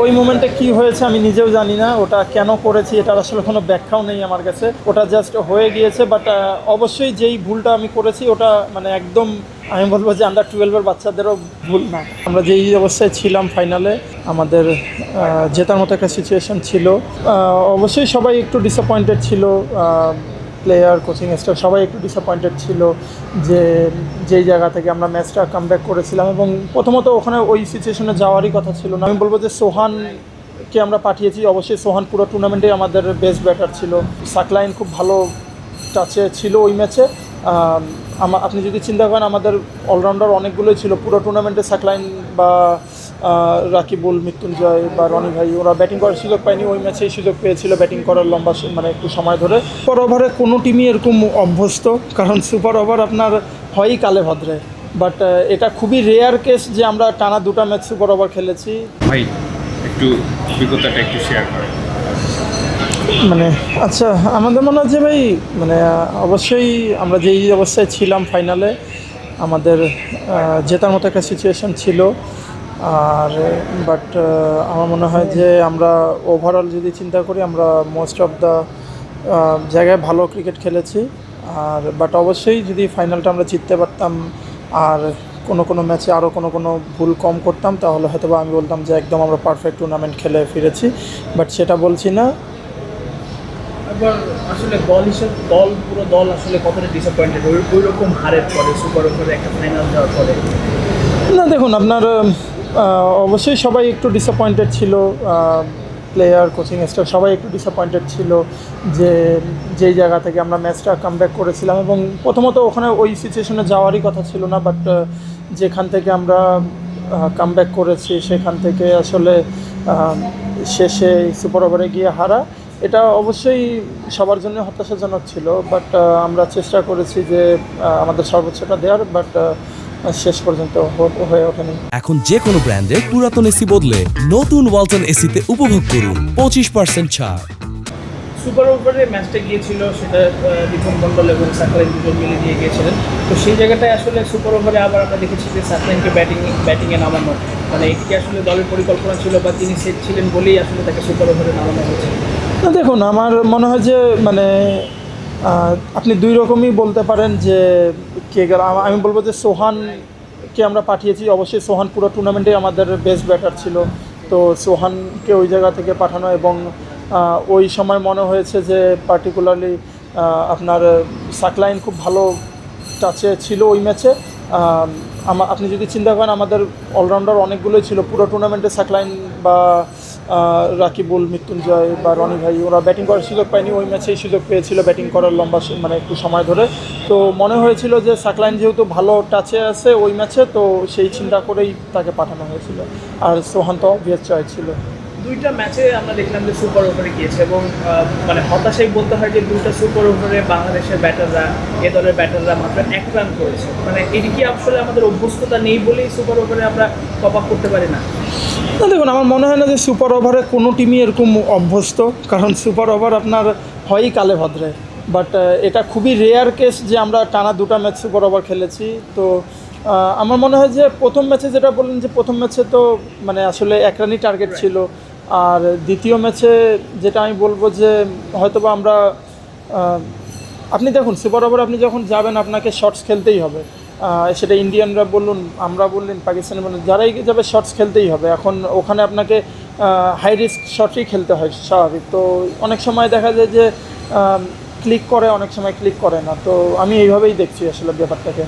ওই মোমেন্টে কি হয়েছে আমি নিজেও জানি না। ওটা কেন করেছি এটার আসলে কোনো ব্যাখ্যাও নেই আমার কাছে। ওটা জাস্ট হয়ে গিয়েছে বাট অবশ্যই যেই ভুলটা আমি করেছি, ওটা মানে একদম আমি বলব যে আন্ডার টুয়েলভের বাচ্চাদেরও ভুল না। আমরা যেই অবস্থায় ছিলাম ফাইনালে আমাদের জেতার মতো একটা সিচুয়েশন ছিল। অবশ্যই সবাই একটু ডিসঅ্যাপয়েন্টেড ছিল। প্লেয়ার কোচিং স্টাফ সবাই একটু ডিসঅ্যাপয়েন্টেড ছিল যে যেই জায়গা থেকে আমরা ম্যাচটা কামব্যাক করেছিলাম এবং প্রথমত ওখানে ওই সিচুয়েশনে যাওয়ারই কথা ছিল না। আমি বলব যে সোহানকে আমরা পাঠিয়েছি, অবশ্যই সোহান পুরো টুর্নামেন্টে আমাদের বেস্ট ব্যাটার ছিল। সাকলাইন খুব ভালো টাচে ছিল ওই ম্যাচে আপনি যদি চিন্তা করেন, আমাদের অলরাউন্ডার অনেকগুলোই ছিল। পুরো টুর্নামেন্টে সাকলাইন বা রাকিবুল মৃত্যুঞ্জয় বা রনি ভাই ওরা ব্যাটিং করার সুযোগ পায়নি। ওই ম্যাচেই সুযোগ পেয়েছিল ব্যাটিং করার লম্বা মানে একটু সময় ধরে। সুপার ওভারে কোনো টিমই এরকম অভ্যস্ত কারণ সুপার ওভার আপনার হয়ই কালে ভদ্রে। বাট এটা খুবই রেয়ার কেস যে আমরা টানা দুটা ম্যাচ সুপার ওভার খেলেছি। ভাই একটু অভিজ্ঞতাটা একটু শেয়ার করেন। মানে আচ্ছা আমাদের মনে হচ্ছে ভাই মানে অবশ্যই আমরা যেই অবস্থায় ছিলাম ফাইনালে আমাদের জেতার মতো একটা সিচুয়েশন ছিল। আর বাট আমার মনে হয় যে আমরা ওভারঅল যদি চিন্তা করি আমরা মোস্ট অফ দ্য জায়গায় ভালো ক্রিকেট খেলেছি। আর বাট অবশ্যই যদি ফাইনালটা আমরা জিততে পারতাম আর কোনো কোনো ম্যাচে আরও কোনো কোনো ভুল কম করতাম তাহলে হয়তো বা আমি বলতাম যে একদম আমরা পারফেক্ট টুর্নামেন্ট খেলে ফিরেছি। বাট সেটা বলছি না। আসলে দল হিসেবে দল পুরো দল আসলে কতটা ডিসঅ্যাপয়েন্টেড ওই ওই রকম হারের পরে সুপার ওভারে একটা ফাইনাল যাওয়ার পরে। না দেখুন আপনার অবশ্যই সবাই একটু ডিসঅ্যাপয়েন্টেড ছিল প্লেয়ার কোচিং স্টাফ সবাই একটু ডিসঅ্যাপয়েন্টেড ছিল যে যেই জায়গা থেকে আমরা ম্যাচটা কামব্যাক করেছিলাম এবং প্রথমত ওখানে ওই সিচুয়েশনে যাওয়ারই কথা ছিল না বাট যেখান থেকে আমরা কামব্যাক করেছি সেখান থেকে আসলে শেষে সুপার ওভারে গিয়ে হারা। এটা অবশ্যই সবার জন্য হতাশাজনক ছিল বাট আমরা চেষ্টা করেছি যে আমাদের সর্বোচ্চটা দেওয়ার বাট শেষ পর্যন্ত হয়ে ওঠেনি। এখন যে কোনো ব্র্যান্ডের পুরাতন এসি বদলে নতুন ওয়ালটন এসিতে উপভোগ করুন পঁচিশ পার্সেন্ট ছাড়। সুপার ওভারে ম্যাচটা গিয়েছিল সেটা দীপন মণ্ডল এবং সাকলাইন দুজন মিলে দিয়ে গিয়েছিলেন। তো সেই জায়গাটায় আসলে সুপার ওভারে আবার আমরা দেখেছি যে সাকলাইনকে ব্যাটিং ব্যাটিংয়ে নামানো। মানে এটি কি আসলে দলের পরিকল্পনা ছিল বা তিনি সেট ছিলেন বলেই আসলে তাকে সুপার ওভারে নামানো হয়েছে। না দেখুন আমার মনে হয় যে মানে আপনি দুই রকমই বলতে পারেন যে কে গেল। আমি বলব যে সোহানকে আমরা পাঠিয়েছি। অবশ্যই সোহান পুরো টুর্নামেন্টে আমাদের বেস্ট ব্যাটার ছিল। তো সোহানকে ওই জায়গা থেকে পাঠানো এবং ওই সময় মনে হয়েছে যে পার্টিকুলারলি আপনার সাকলাইন খুব ভালো টাচে ছিল ওই ম্যাচে আপনি যদি চিন্তা করেন, আমাদের অলরাউন্ডার অনেকগুলোই ছিল। পুরো টুর্নামেন্টে সাকলাইন বা রাকিবুল, মৃত্যুঞ্জয় বা রনি ভাই, ওরা ব্যাটিং করার সুযোগ পায়নি। ওই ম্যাচেই সুযোগ পেয়েছিল ব্যাটিং করার লম্বা মানে একটু সময় ধরে। তো মনে হয়েছিল যে সাকলাইন যেহেতু ভালো টাচে আছে ওই ম্যাচে তো সেই চিন্তা করেই তাকে পাঠানো হয়েছিল। আর সোহান তো অবভিয়াস চয়েস ছিল। দুইটা ম্যাচে আমরা দেখলাম যে সুপার ওভারে গিয়েছে এবং মানে হতাশাই বলতে হয় যে দুইটা সুপার ওভারে বাংলাদেশের ব্যাটাররা এ দলের ব্যাটাররা মাত্র এক রান করেছে। মানে এটি কি আসলে আমাদের অভ্যস্ততা নেই বলেই সুপার ওভারে আমরা কপ আপ করতে পারি না। না দেখুন আমার মনে হয় না যে সুপার ওভারে কোনো টিমই এরকম অভ্যস্ত কারণ সুপার ওভার আপনার হয়ই কালে ভদ্রে। বাট এটা খুবই রেয়ার কেস যে আমরা টানা দুটা ম্যাচ সুপার ওভার খেলেছি। তো আমার মনে হয় যে প্রথম ম্যাচে যেটা বললেন যে প্রথম ম্যাচে তো মানে আসলে এক রানই টার্গেট ছিল। আর দ্বিতীয় ম্যাচে যেটা আমি বলব যে হয়তোবা আমরা আপনি দেখুন সুপার ওভার আপনি যখন যাবেন আপনাকে শর্টস খেলতেই হবে। সেটা ইন্ডিয়ানরা বলুন, আমরা বললেন, পাকিস্তানি বলুন, যারাই যাবে শর্টস খেলতেই হবে। এখন ওখানে আপনাকে হাই রিস্ক শর্টই খেলতে হয়, স্বাভাবিক। তো অনেক সময় দেখা যায় যে ক্লিক করে, অনেক সময় ক্লিক করে না। তো আমি এইভাবেই দেখছি আসলে ব্যাপারটাকে।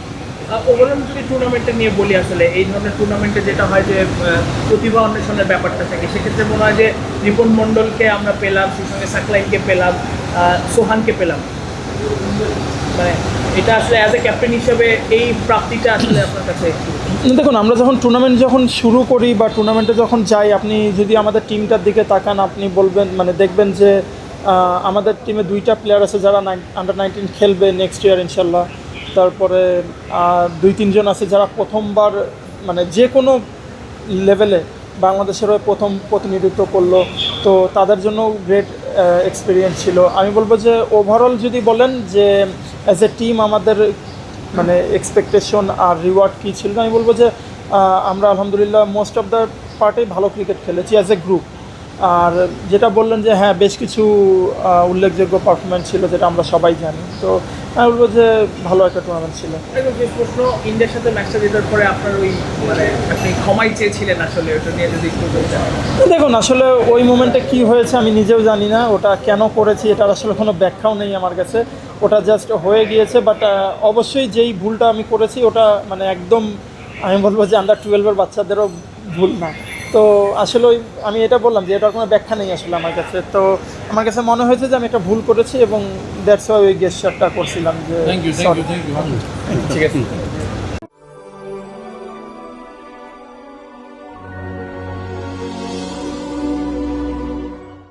ওভারঅল যদি টুর্নামেন্টে নিয়ে বলি আসলে, এই ধরনের টুর্নামেন্টে যেটা হয় যে প্রতিভা অন্বেষণের ব্যাপারটা থাকে, সেক্ষেত্রে মনে হয় যে রিপন মণ্ডলকে আমরা পেলাম সেই সঙ্গে সাকলাইনকে পেলাম সোহানকে পেলাম। মানে এটা আসলে অ্যাজ এ ক্যাপ্টেন হিসেবে এই আসলে আপনার কাছে দেখুন, আমরা যখন টুর্নামেন্ট যখন শুরু করি বা টুর্নামেন্টে যখন যাই, আপনি যদি আমাদের টিমটার দিকে তাকান, আপনি বলবেন মানে দেখবেন যে আমাদের টিমে দুইটা প্লেয়ার আছে যারা আন্ডার নাইনটিন খেলবে নেক্সট ইয়ার ইনশাল্লাহ তারপরে দুই, তিনজন আছে যারা প্রথমবার মানে যে কোনো লেভেলে বাংলাদেশের হয়ে প্রথম প্রতিনিধিত্ব করল। তো তাদের জন্য গ্রেট এক্সপিরিয়েন্স ছিল। আমি বলব যে ওভারঅল যদি বলেন যে অ্যাজ এ টিম আমাদের মানে এক্সপেকটেশন আর রিওয়ার্ড কী ছিল, আমি বলব যে আমরা আলহামদুলিল্লাহ মোস্ট অফ দ্য পার্টে ভালো ক্রিকেট খেলেছি অ্যাজ এ গ্রুপ আর যেটা বললেন যে হ্যাঁ বেশ কিছু উল্লেখযোগ্য পারফরমেন্স ছিল যেটা আমরা সবাই জানি। তো আমি বলব যে ভালো একটা টুর্নামেন্ট ছিল। শেষ প্রশ্ন ইন্ডিয়ার সাথে ম্যাচটা জেতার পরে আপনার ওই মানে আপনি ক্ষমাই চেয়েছিলেন আসলে ওটা নিয়ে যদি একটু দেখুন আসলে ওই মোমেন্টে কি হয়েছে আমি নিজেও জানি না ওটা কেন করেছি এটার আসলে কোনো ব্যাখ্যাও নেই আমার কাছে। ওটা জাস্ট হয়ে গিয়েছে বাট অবশ্যই যেই ভুলটা আমি করেছি ওটা মানে একদম আমি বলব যে আন্ডার টুয়েলভের বাচ্চাদেরও ভুল না। তো আসলে ওই আমি এটা বললাম যে এটার কোনো ব্যাখ্যা নেই আসলে আমার কাছে। তো আমার কাছে মনে হয়েছে যে আমি একটা ভুল করেছি এবং দ্যাটস ওয়াই ওই গেস্টারটা করছিলাম যে ঠিক আছে।